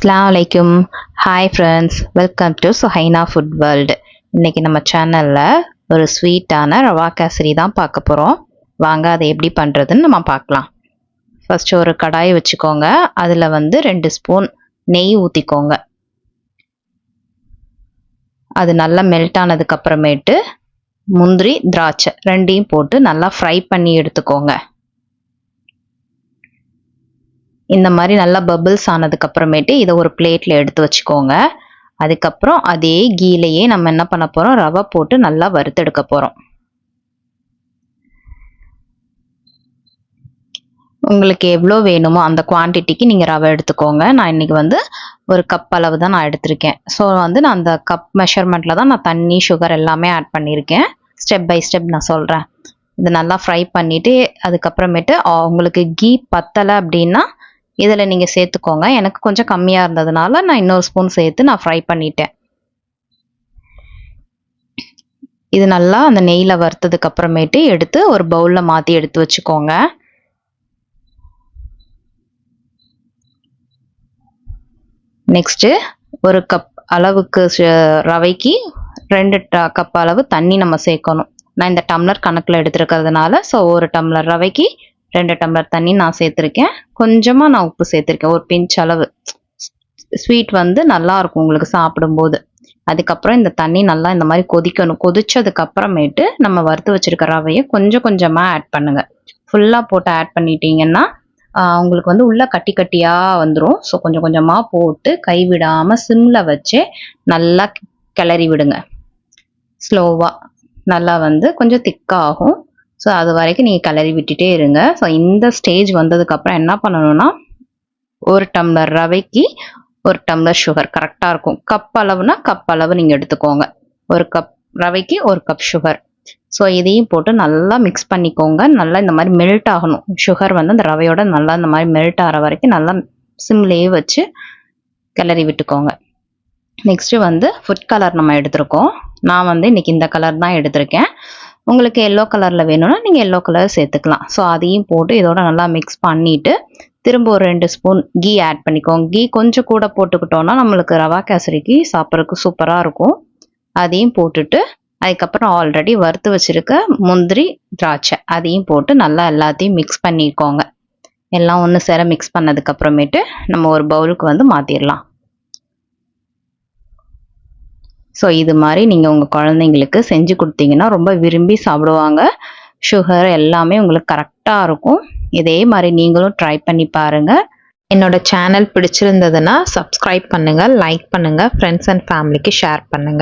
அஸ்லாம் வலைக்கும் hi friends welcome to Suhaina food world இன்றைக்கி நம்ம சேனலில் ஒரு ஸ்வீட்டான ரவா கேசரி தான் பார்க்க போகிறோம் வாங்க அதை எப்படி பண்ணுறதுன்னு நம்ம பார்க்கலாம். ஃபஸ்ட்டு ஒரு கடாய் வச்சுக்கோங்க. அதில் வந்து ரெண்டு ஸ்பூன் நெய் ஊற்றிக்கோங்க அது நல்லா மெல்ட் ஆனதுக்கப்புறமேட்டு முந்திரி திராட்சை ரெண்டையும் போட்டு நல்லா ஃப்ரை பண்ணி எடுத்துக்கோங்க. இந்த மாதிரி நல்லா பபிள்ஸ் ஆனதுக்கு அப்புறமேட்டு இதை ஒரு பிளேட்ல எடுத்து வச்சுக்கோங்க. அதுக்கப்புறம் அதே கீலையே நம்ம என்ன பண்ண போறோம்? ரவை போட்டு நல்லா வறுத்தெடுக்க போறோம். உங்களுக்கு எவ்வளோ வேணுமோ அந்த குவான்டிட்டிக்கு நீங்கள் ரவை எடுத்துக்கோங்க. நான் இன்னைக்கு வந்து ஒரு கப் அளவு தான் நான் எடுத்திருக்கேன். ஸோ வந்து நான் அந்த கப் மெஷர்மெண்ட்டில் தான் நான் தண்ணி சுகர் எல்லாமே ஆட் பண்ணியிருக்கேன். ஸ்டெப் பை ஸ்டெப் நான் சொல்கிறேன் இது நல்லா ஃப்ரை பண்ணிவிட்டு அதுக்கப்புறமேட்டு உங்களுக்கு கீ பத்தலை அப்படின்னா இதில் நீங்கள் சேர்த்துக்கோங்க. எனக்கு கொஞ்சம் கம்மியாக இருந்ததுனால நான் இன்னொரு ஸ்பூன் சேர்த்து நான் ஃப்ரை பண்ணிட்டேன். இது நல்லா அந்த நெய்யில் வறுத்ததுக்கு அப்புறமேட்டு எடுத்து ஒரு பவுலில் மாற்றி எடுத்து வச்சுக்கோங்க. நெக்ஸ்ட்டு ஒரு கப் அளவுக்கு ரவைக்கு ரெண்டு கப் அளவு தண்ணி நம்ம சேர்க்கணும். நான் இந்த டம்ளர் கணக்கில் எடுத்துருக்கிறதுனால ஸோ ஒரு டம்ளர் ரவைக்கு ரெண்டு டம்ளர் தண்ணி நான் சேர்த்துருக்கேன். கொஞ்சமாக நான் உப்பு சேர்த்துருக்கேன். ஒரு பிஞ்ச் அளவு. ஸ்வீட் வந்து நல்லா இருக்கும் உங்களுக்கு சாப்பிடும்போது. அதுக்கப்புறம் இந்த தண்ணி நல்லா இந்த மாதிரி கொதிக்கணும். கொதிச்சதுக்கு அப்புறமேட்டு நம்ம வறுத்து வச்சிருக்க ரவையை கொஞ்சம் கொஞ்சமாக ஆட் பண்ணுங்க. ஃபுல்லாக போட்டு ஆட் பண்ணிட்டீங்கன்னா உங்களுக்கு வந்து உள்ள கட்டி கட்டியாக வந்துடும் ஸோ கொஞ்சம் கொஞ்சமாக போட்டு கைவிடாமல் சிம்மில் வச்சு நல்லா கிளறி விடுங்க. ஸ்லோவாக நல்லா வந்து கொஞ்சம் திக்காகும் ஸோ அது வரைக்கும் நீங்கள் கிளறி விட்டுட்டே இருங்க. ஸோ இந்த ஸ்டேஜ் வந்ததுக்கப்புறம் என்ன பண்ணணும்னா ஒரு டம்ளர் ரவைக்கு ஒரு டம்ளர் சுகர் கரெக்டாக இருக்கும். கப் அளவுனா கப் அளவு நீங்கள் எடுத்துக்கோங்க. ஒரு கப் ரவைக்கு ஒரு கப் சுகர் ஸோ இதையும் போட்டு நல்லா மிக்ஸ் பண்ணிக்கோங்க. நல்லா இந்த மாதிரி மெல்ட் ஆகணும். சுகர் வந்து அந்த ரவையோட நல்லா இந்த மாதிரி மெல்ட் ஆகிற வரைக்கும் நல்லா சிம்லேயே வச்சு கிளறி விட்டுக்கோங்க. நெக்ஸ்ட்டு வந்து ஃபுட் கலர் நம்ம எடுத்திருக்கோம். நான் வந்து இன்றைக்கி இந்த கலர் தான் எடுத்திருக்கேன். உங்களுக்கு எல்லோ கலரில் வேணும்னா நீங்கள் எல்லோ கலர் சேர்த்துக்கலாம். ஸோ அதையும் போட்டு இதோட நல்லா மிக்ஸ் பண்ணிவிட்டு திரும்ப ஒரு ரெண்டு ஸ்பூன் கீ ஆட் பண்ணிக்கோங்க. கீ கொஞ்சம் கூட போட்டுக்கிட்டோன்னா நம்மளுக்கு ரவா கேசரிக்கு சாப்பிட்றதுக்கு சூப்பராக இருக்கும். அதையும் போட்டுட்டு அதுக்கப்புறம் ஆல்ரெடி வறுத்து வச்சுருக்க முந்திரி திராட்சை அதையும் போட்டு நல்லா எல்லாத்தையும் மிக்ஸ் பண்ணிக்கோங்க. எல்லாம் ஒன்று சேர மிக்ஸ் பண்ணதுக்கப்புறமேட்டு நம்ம ஒரு பவுலுக்கு வந்து மாற்றிடலாம் ஸோ இது மாதிரி நீங்கள் உங்கள் குழந்தைங்களுக்கு செஞ்சு கொடுத்தீங்கன்னா ரொம்ப விரும்பி சாப்பிடுவாங்க. சுகர் எல்லாமே உங்களுக்கு கரெக்டாக இருக்கும். இதே மாதிரி நீங்களும் ட்ரை பண்ணி பாருங்கள் என்னோட சேனல் பிடிச்சிருந்ததுன்னா சப்ஸ்கிரைப் பண்ணுங்கள் லைக் பண்ணுங்கள் ஃப்ரெண்ட்ஸ் அண்ட் ஃபேமிலிக்கு ஷேர் பண்ணுங்கள்